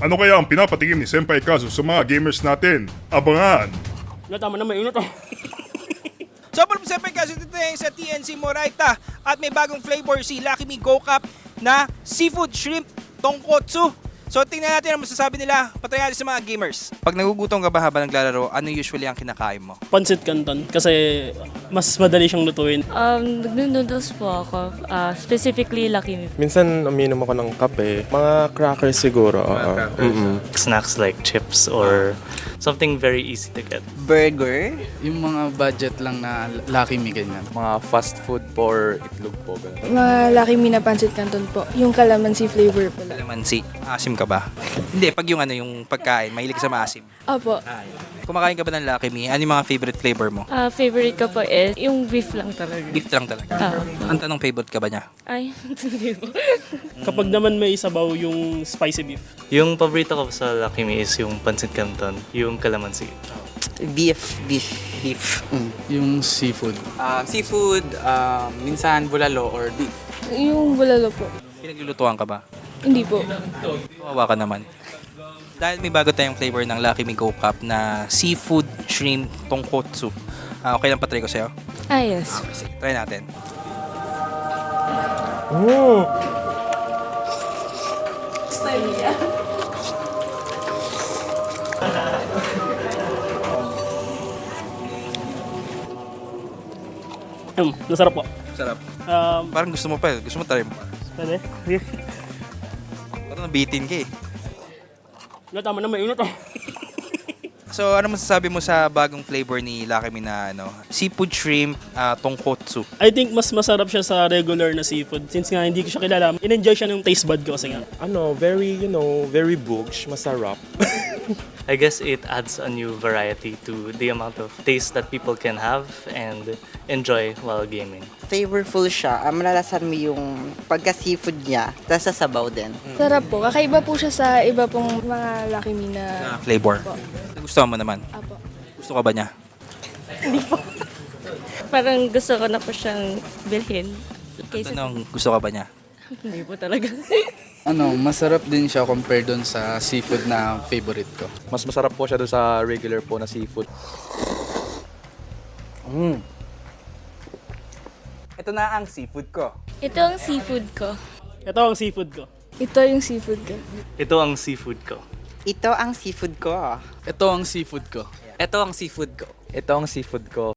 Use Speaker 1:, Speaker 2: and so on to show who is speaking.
Speaker 1: Ano kaya ang pinapatingin ni Senpai Kazu sa mga gamers natin? Abangan!
Speaker 2: Wala, tama na, mainit oh.
Speaker 3: So, Paul Siyempre kasi dito tayo sa TNC Moraita at may bagong flavor si Lucky Me Go Cup na seafood shrimp tonkotsu. So, tingnan natin ang masasabi nila patay natin sa mga gamers. Pag nagugutom ka ba habang naglalaro, ano usually ang kinakain mo?
Speaker 2: Pansit canton kasi mas madali siyang lutuin.
Speaker 4: Um, nag-noodles po ako. Ah, specifically, Lucky Me.
Speaker 5: Minsan uminom ako ng kape. Mga crackers siguro. oo. Mm-mm.
Speaker 6: snacks like chips or something very easy to get.
Speaker 7: burger.
Speaker 8: Yung mga budget lang na Lucky Me ganyan.
Speaker 5: Mga fast food for itlog po. ganun.
Speaker 9: Mga Lucky Me na pancit canton po. Yung calamansi flavor po lang.
Speaker 3: Calamansi. Asim ka ba? Hindi, pag yung ano, yung pagkain, mahilig ka sa maasim.
Speaker 9: Opo.
Speaker 3: Kumakain ka ba ng Lucky Me? Ano yung mga favorite flavor mo?
Speaker 4: Ah, favorite ko po is yung beef lang talaga.
Speaker 3: Beef lang talaga.
Speaker 4: Ah,
Speaker 3: Ang tanong favorite ka ba niya?
Speaker 4: ay, hindi po.
Speaker 2: Kapag naman may sabaw yung spicy beef.
Speaker 6: Yung paborito ko sa Lucky Me is yung pancit canton, yung calamansi.
Speaker 7: Beef, beef, beef.
Speaker 8: Yung seafood.
Speaker 7: Um, seafood, um, minsan bulalo or beef.
Speaker 9: Yung bulalo po.
Speaker 3: Pinaglulutuan ka ba?
Speaker 9: Hindi po.
Speaker 3: Kawawa ka naman. Dahil may bago tayong flavor ng Lucky Me Go Cup na seafood shrimp tonkotsu. Ah, okay lang patry ko sa'yo?
Speaker 4: Ah, yes.
Speaker 3: Try natin.
Speaker 2: Um, nasarap po.
Speaker 3: Sarap.
Speaker 2: Um,
Speaker 3: Parang gusto mo pa eh. Gusto mo try mo.
Speaker 2: pwede?
Speaker 3: Parang nabitin ka eh.
Speaker 2: Wala, tama na, mainit oh.
Speaker 3: So, ano masasabi mo sa bagong flavor ni Lucky Me na ano, seafood shrimp ah, tonkotsu?
Speaker 2: I think mas masarap siya sa regular na seafood. Since nga hindi ko siya kilala, in-enjoy siya ng taste bud ko kasi nga.
Speaker 5: Ano, very, you know, very books, masarap.
Speaker 6: I guess it adds a new variety to the amount of taste that people can have and enjoy while gaming.
Speaker 7: Flavorful siya. Um, malalasan mo yung pagka-seafood niya, tapos sa sabaw din.
Speaker 9: Sarap po. Kakaiba po siya sa iba pong mga Lucky Me na...
Speaker 3: Na flavor. Gusto mo naman?
Speaker 9: Apo.
Speaker 3: Gusto ka ba niya?
Speaker 4: Parang gusto ko na po siyang bilhin. Kaysa,
Speaker 3: Tanong, gusto ka ba niya?
Speaker 4: hindi po talaga.
Speaker 8: Ano, masarap din siya compare doon sa seafood na favorite ko.
Speaker 5: Mas masarap po siya doon sa regular po na seafood.
Speaker 7: Ito na ang seafood ko.
Speaker 4: Ito ang seafood ko.
Speaker 2: Ito ang seafood ko.
Speaker 9: Ito yung seafood ko.
Speaker 6: Ito ang seafood ko.
Speaker 7: Ito ang seafood ko.
Speaker 8: Ito ang seafood ko.
Speaker 7: Ito ang seafood ko.
Speaker 5: Ito ang seafood ko.